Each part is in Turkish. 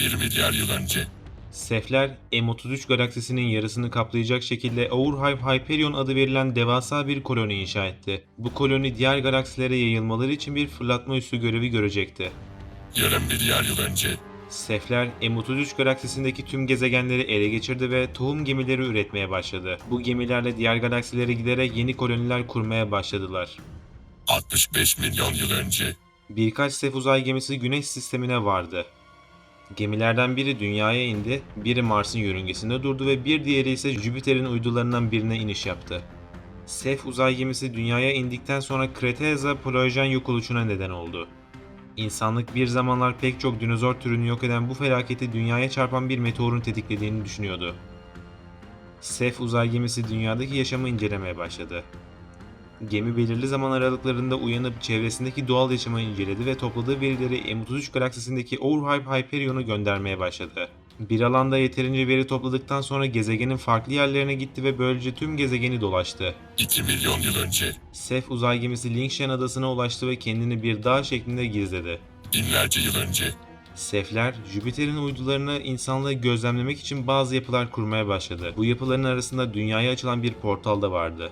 1 milyar yıl önce. Sefler, M33 galaksisinin yarısını kaplayacak şekilde Overhive Hyperion adı verilen devasa bir koloni inşa etti. Bu koloni diğer galaksilere yayılmaları için bir fırlatma üssü görevi görecekti. Yarım milyar yıl önce. Sefler, M33 galaksisindeki tüm gezegenleri ele geçirdi ve tohum gemileri üretmeye başladı. Bu gemilerle diğer galaksilere giderek yeni koloniler kurmaya başladılar. 65 milyon yıl önce. Birkaç Sef uzay gemisi Güneş sistemine vardı. Gemilerden biri dünyaya indi, biri Mars'ın yörüngesinde durdu ve bir diğeri ise Jüpiter'in uydularından birine iniş yaptı. Sef uzay gemisi dünyaya indikten sonra Kreteza Polojen yok oluşuna neden oldu. İnsanlık bir zamanlar pek çok dinozor türünü yok eden bu felaketi dünyaya çarpan bir meteorun tetiklediğini düşünüyordu. Sef uzay gemisi dünyadaki yaşamı incelemeye başladı. Gemi belirli zaman aralıklarında uyanıp çevresindeki doğal yaşamı inceledi ve topladığı verileri M33 galaksisindeki Overhive Hyperion'a göndermeye başladı. Bir alanda yeterince veri topladıktan sonra gezegenin farklı yerlerine gitti ve böylece tüm gezegeni dolaştı. 2 milyon yıl önce. Sef uzay gemisi Lingshan adasına ulaştı ve kendini bir dağ şeklinde gizledi. Binlerce yıl önce. Sefler, Jüpiter'in uydularını insanlığı gözlemlemek için bazı yapılar kurmaya başladı. Bu yapıların arasında dünyaya açılan bir portal da vardı.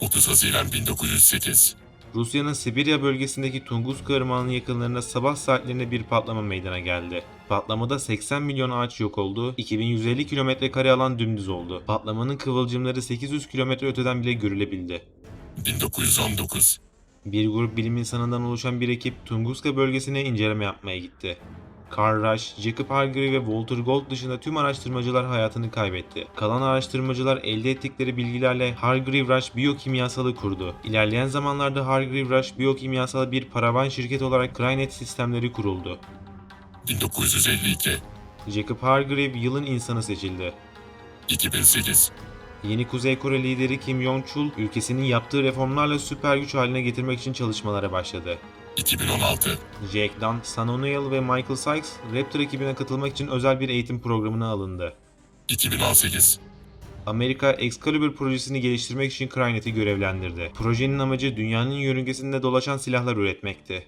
30 Haziran 1908. Rusya'nın Sibirya bölgesindeki Tunguska Irmağı'nın yakınlarında sabah saatlerinde bir patlama meydana geldi. Patlamada 80 milyon ağaç yok oldu, 2150 kilometre kare alan dümdüz oldu. Patlamanın kıvılcımları 800 kilometre öteden bile görülebildi. 1919. Bir grup bilim insanından oluşan bir ekip Tunguska bölgesine inceleme yapmaya gitti. Carl Rush, Jacob Hargreaves ve Walter Gold dışında tüm araştırmacılar hayatını kaybetti. Kalan araştırmacılar elde ettikleri bilgilerle Hargreaves Rush Biyokimyasalı kurdu. İlerleyen zamanlarda Hargreaves Rush Biyokimyasal bir paravan şirket olarak Crynet sistemleri kuruldu. 1952. Jacob Hargreaves yılın insanı seçildi. 2008. Yeni Kuzey Kore lideri Kim Jong-chul ülkesinin yaptığı reformlarla süper güç haline getirmek için çalışmalara başladı. 2016. Jack Dunn, Sam O'Neill ve Michael Sykes Raptor ekibine katılmak için özel bir eğitim programına alındı. 2018. Amerika Excalibur projesini geliştirmek için Crynet'i görevlendirdi. Projenin amacı dünyanın yörüngesinde dolaşan silahlar üretmekti.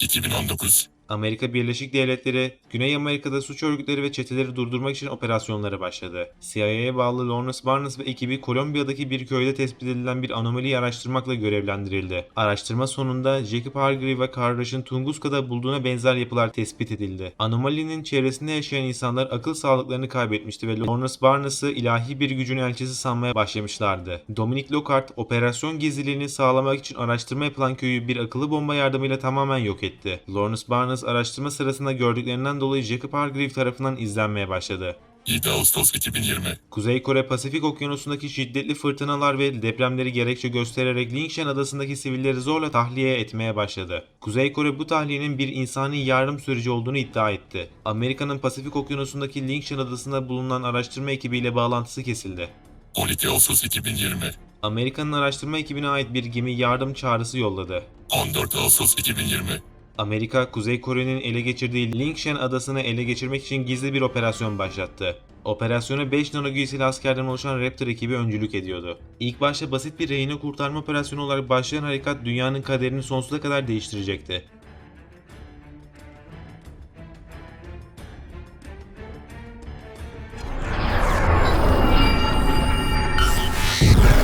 2019. Amerika Birleşik Devletleri, Güney Amerika'da suç örgütleri ve çeteleri durdurmak için operasyonlara başladı. CIA'ya bağlı Lawrence Barnes ve ekibi Kolombiya'daki bir köyde tespit edilen bir anomaliyi araştırmakla görevlendirildi. Araştırma sonunda Jacob Hargreaves ve Karraş'ın Tunguska'da bulduğuna benzer yapılar tespit edildi. Anomalinin çevresinde yaşayan insanlar akıl sağlıklarını kaybetmişti ve Lawrence Barnes'ı ilahi bir gücün elçisi sanmaya başlamışlardı. Dominic Lockhart, operasyon gizliliğini sağlamak için araştırma yapılan köyü bir akıllı bomba yardımıyla tamamen yok etti. Lawrence Barnes araştırma sırasında gördüklerinden dolayı Jacob Hargreaves tarafından izlenmeye başladı. 7 Ağustos 2020. Kuzey Kore Pasifik Okyanusu'ndaki şiddetli fırtınalar ve depremleri gerekçe göstererek Lingshan adasındaki sivilleri zorla tahliye etmeye başladı. Kuzey Kore bu tahliyenin bir insani yardım süreci olduğunu iddia etti. Amerika'nın Pasifik Okyanusu'ndaki Lingshan adasında bulunan araştırma ekibiyle bağlantısı kesildi. 12 Ağustos 2020. Amerika'nın araştırma ekibine ait bir gemi yardım çağrısı yolladı. 14 Ağustos 2020. Amerika, Kuzey Kore'nin ele geçirdiği Lingshan adasını ele geçirmek için gizli bir operasyon başlattı. Operasyona 5 nano giysili askerden oluşan Raptor ekibi öncülük ediyordu. İlk başta basit bir rehine kurtarma operasyonu olarak başlayan harekat dünyanın kaderini sonsuza kadar değiştirecekti.